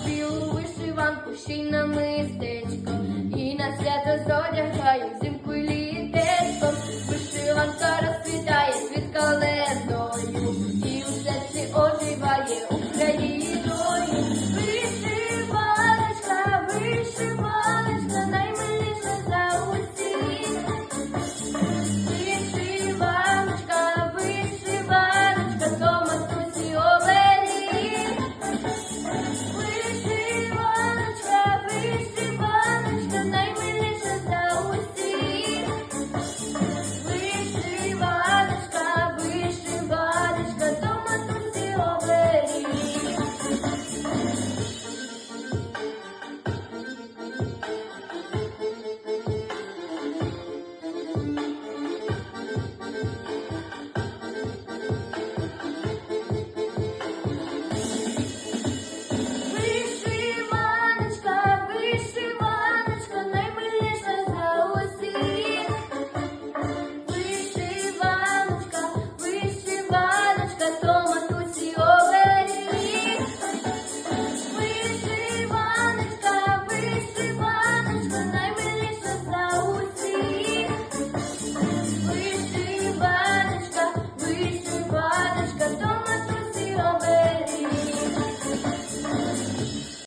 Носив у вишиванку ще й намистечко, і на свято зодягаєм зимку.